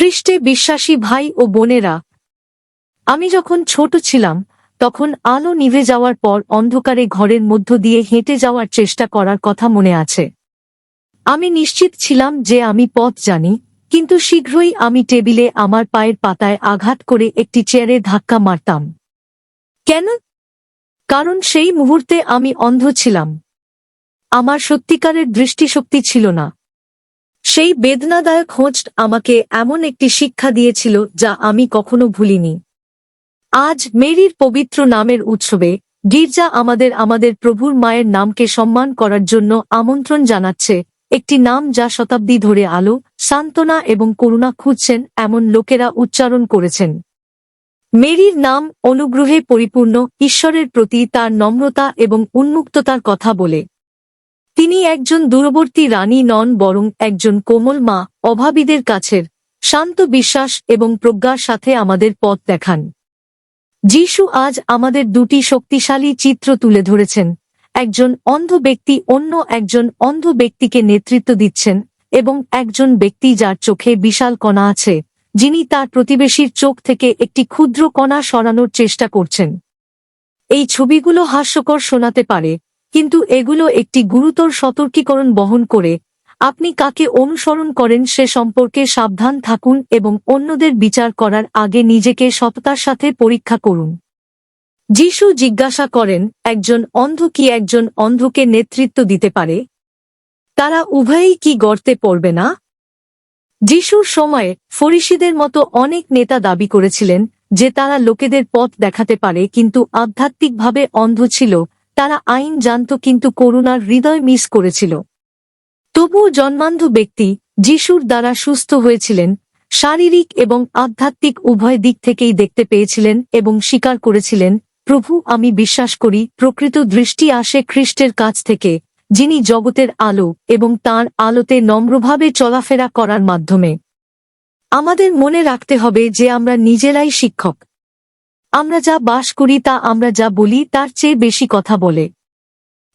খ্রিস্টে বিশ্বাসী ভাই ও বোনেরা, আমি যখন ছোট ছিলাম, তখন আলো নিভে যাওয়ার পর অন্ধকারে ঘরের মধ্য দিয়ে হেঁটে যাওয়ার চেষ্টা করার কথা মনে আছে। আমি নিশ্চিত ছিলাম যে আমি পথ জানি, কিন্তু শীঘ্রই আমি টেবিলে আমার পায়ের পাতায় আঘাত করে একটি চেয়ারে ধাক্কা মারতাম। কেন? কারণ সেই মুহূর্তে আমি অন্ধ ছিলাম। আমার সত্যিকারের দৃষ্টিশক্তি ছিল না। সেই বেদনাদায়ক হোঁচ আমাকে এমন একটি শিক্ষা দিয়েছিল যা আমি কখনো ভুলিনি। আজ মেরির পবিত্র নামের উৎসবে গির্জা আমাদের আমাদের প্রভুর মায়ের নামকে সম্মান করার জন্য আমন্ত্রণ জানাচ্ছে একটি নাম যা শতাব্দী ধরে আলো, সান্ত্বনা এবং করুণা খুঁজছেন এমন লোকেরা উচ্চারণ করেছেন। মেরির নাম অনুগ্রহে পরিপূর্ণ, ঈশ্বরের প্রতি তার নম্রতা এবং উন্মুক্ততার কথা বলে। তিনি একজন দূরবর্তী রানী নন বরং একজন কোমল মা, অভাবীদের কাছের, শান্ত বিশ্বাস এবং প্রজ্ঞার সাথে আমাদের পথ দেখান। যিশু আজ আমাদের দুটি শক্তিশালী চিত্র তুলে ধরেছেন, একজন অন্ধ ব্যক্তি অন্য একজন অন্ধ ব্যক্তিকে নেতৃত্ব দিচ্ছেন এবং একজন ব্যক্তি যার চোখে বিশাল কণা আছে, যিনি তার প্রতিবেশীর চোখ থেকে একটি ক্ষুদ্র কণা সরানোর চেষ্টা করছেন। এই ছবিগুলো হাস্যকর শোনাতে পারে কিন্তু এগুলো একটি গুরুতর সতর্কীকরণ বহন করে আপনি কাকে অনুসরণ করেন সে সম্পর্কে সাবধান থাকুন এবং অন্যদের বিচার করার আগে নিজেকে সততার সাথে পরীক্ষা করুন। যিশু জিজ্ঞাসা করেন, একজন অন্ধ কি একজন অন্ধকে নেতৃত্ব দিতে পারে? তারা উভয়েই কি গর্তে পড়বে না? যিশুর সময়ে ফরিসিদের মতো অনেক নেতা দাবি করেছিলেন যে তারা লোকেদের পথ দেখাতে পারে, কিন্তু আধ্যাত্মিকভাবে অন্ধ ছিল তারা আইন জানত কিন্তু করুণার হৃদয় মিস করেছিল। তবুও জন্মান্ধ ব্যক্তি যিশুর দ্বারা সুস্থ হয়েছিলেন, শারীরিক এবং আধ্যাত্মিক উভয় দিক থেকেই দেখতে পেয়েছিলেন এবং স্বীকার করেছিলেন, প্রভু, আমি বিশ্বাস করি, প্রকৃত দৃষ্টি আসে খ্রিস্টের কাছ থেকে, যিনি জগতের আলো এবং তার আলোতে নম্রভাবে চলাফেরা করার মাধ্যমে। আমাদের মনে রাখতে হবে যে আমরা নিজেরাই শিক্ষক। আমরা যা বাস করি তা আমরা যা বলি তার চেয়ে বেশি কথা বলে।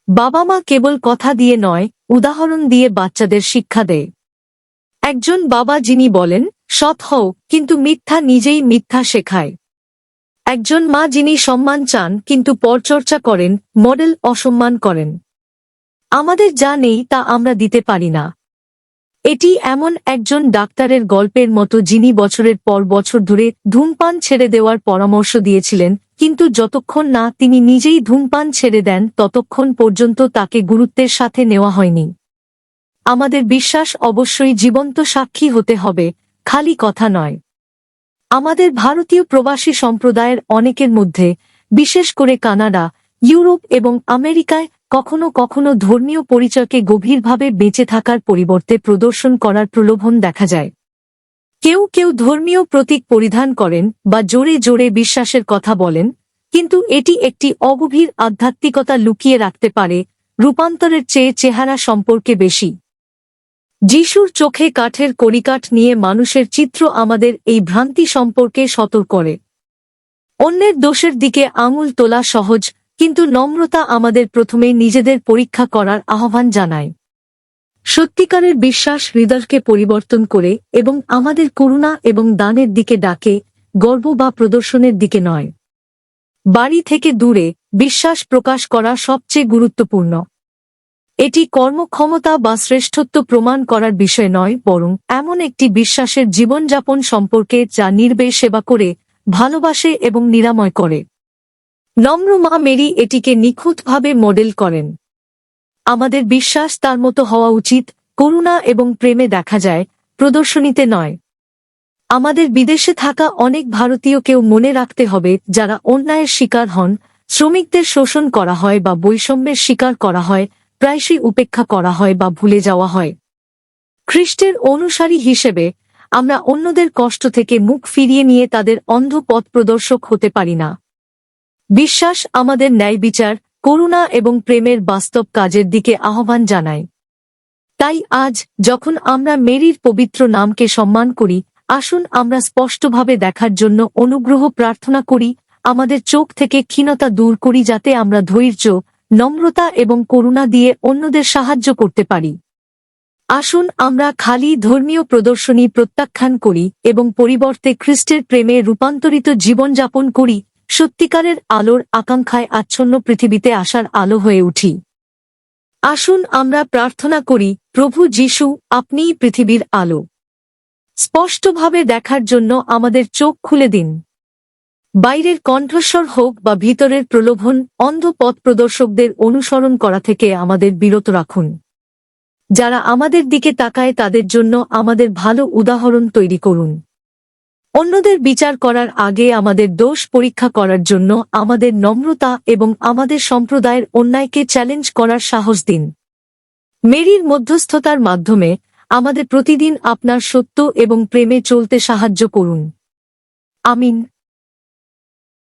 বাবা মা কেবল কথা দিয়ে নয়, উদাহরণ দিয়ে বাচ্চাদের শিক্ষা দেয়। একজন বাবা যিনি বলেন, সৎ হও, কিন্তু মিথ্যা নিজেই মিথ্যা শেখায়। একজন মা যিনি সম্মান চান, কিন্তু পরচর্চা করেন, মডেল অসম্মান করেন। আমাদের যা নেই তা আমরা দিতে পারি না। এটি এমন একজন ডাক্তারের গল্পের মতো যিনি বছরের পর বছর ধরে ধূমপান ছেড়ে দেওয়ার পরামর্শ দিয়েছিলেন, কিন্তু যতক্ষণ না তিনি নিজেই ধূমপান ছেড়ে দেন, ততক্ষণ পর্যন্ত তাকে গুরুত্বের সাথে নেওয়া হয়নি। আমাদের বিশ্বাস অবশ্যই জীবন্ত সাক্ষী হতে হবে, খালি কথা নয়। আমাদের ভারতীয় প্রবাসী সম্প্রদায়ের অনেকের মধ্যে, বিশেষ করে কানাডা, ইউরোপ এবং আমেরিকায় কখনো কখনো ধর্মীয় পরিচয়কে গভীরভাবে বেঁচে থাকার পরিবর্তে প্রদর্শন করার প্রলোভন দেখা যায়। কেউ কেউ ধর্মীয় প্রতীক পরিধান করেন বা জোরে জোরে বিশ্বাসের কথা বলেন, কিন্তু এটি একটি অগভীর আধ্যাত্মিকতা লুকিয়ে রাখতে পারে, রূপান্তরের চেয়ে চেহারা সম্পর্কে বেশি। যিশুর চোখে কাঠের কড়িকাঠ নিয়ে মানুষের চিত্র আমাদের এই ভ্রান্তি সম্পর্কে সতর্ক করে। অন্যের দোষের দিকে আঙুল তোলা সহজ কিন্তু নম্রতা আমাদের প্রথমে নিজেদের পরীক্ষা করার আহ্বান জানায়। সত্যিকারের বিশ্বাস হৃদয়কে পরিবর্তন করে এবং আমাদের করুণা এবং দানের দিকে ডাকে, গর্ব বা প্রদর্শনের দিকে নয়। বাড়ি থেকে দূরে বিশ্বাস প্রকাশ করা সবচেয়ে গুরুত্বপূর্ণ। এটি কর্মক্ষমতা বা শ্রেষ্ঠত্ব প্রমাণ করার বিষয় নয়, বরং এমন একটি বিশ্বাসের জীবনযাপন সম্পর্কে যা নির্বে সেবা করে, ভালোবাসে এবং নিরাময় করে। নম্র মা মেরি এটিকে নিখুঁতভাবে মডেল করেন। আমাদের বিশ্বাস তার মতো হওয়া উচিত, করুণা এবং প্রেমে দেখা যায়, প্রদর্শনীতে নয়। আমাদের বিদেশে থাকা অনেক ভারতীয়কেও মনে রাখতে হবে, যারা অন্যায়ের শিকার হন, শ্রমিকদের শোষণ করা হয় বা বৈষম্যের শিকার করা হয়, প্রায়শই উপেক্ষা করা হয় বা ভুলে যাওয়া হয়। খ্রিস্টের অনুসারী হিসেবে, আমরা অন্যদের কষ্ট থেকে মুখ ফিরিয়ে নিয়ে তাদের অন্ধ পথ প্রদর্শক হতে পারি না। বিশ্বাস আমাদের ন্যায় বিচার, করুণা এবং প্রেমের বাস্তব কাজের দিকে আহ্বান জানায়। তাই আজ যখন আমরা মেরির পবিত্র নামকে সম্মান করি, আসুন আমরা স্পষ্টভাবে দেখার জন্য অনুগ্রহ প্রার্থনা করি, আমাদের চোখ থেকে ক্ষীণতা দূর করি যাতে আমরা ধৈর্য, নম্রতা এবং করুণা দিয়ে অন্যদের সাহায্য করতে পারি। আসুন আমরা খালি ধর্মীয় প্রদর্শনী প্রত্যাখ্যান করি এবং পরিবর্তে খ্রিস্টের প্রেমে রূপান্তরিত জীবনযাপন করি সত্যিকারের আলোর আকাঙ্ক্ষায় আচ্ছন্ন পৃথিবীতে আসার আলো হয়ে উঠি। আসুন আমরা প্রার্থনা করি, প্রভু যিশু, আপনিই পৃথিবীর আলো। স্পষ্টভাবে দেখার জন্য আমাদের চোখ খুলে দিন। বাইরের কণ্ঠস্বর হোক বা ভিতরের প্রলোভন, অন্ধ পথ প্রদর্শকদের অনুসরণ করা থেকে আমাদের বিরত রাখুন। যারা আমাদের দিকে তাকায় তাদের জন্য আমাদের ভালো উদাহরণ তৈরি করুন। অন্যদের বিচার করার আগে আমাদের দোষ পরীক্ষা করার জন্য আমাদের নম্রতা এবং আমাদের সম্প্রদায়ের অন্যায়কে চ্যালেঞ্জ করার সাহস দিন। মেরির মধ্যস্থতার মাধ্যমে আমাদের প্রতিদিন আপনার সত্য এবং প্রেমে চলতে সাহায্য করুন। আমিন।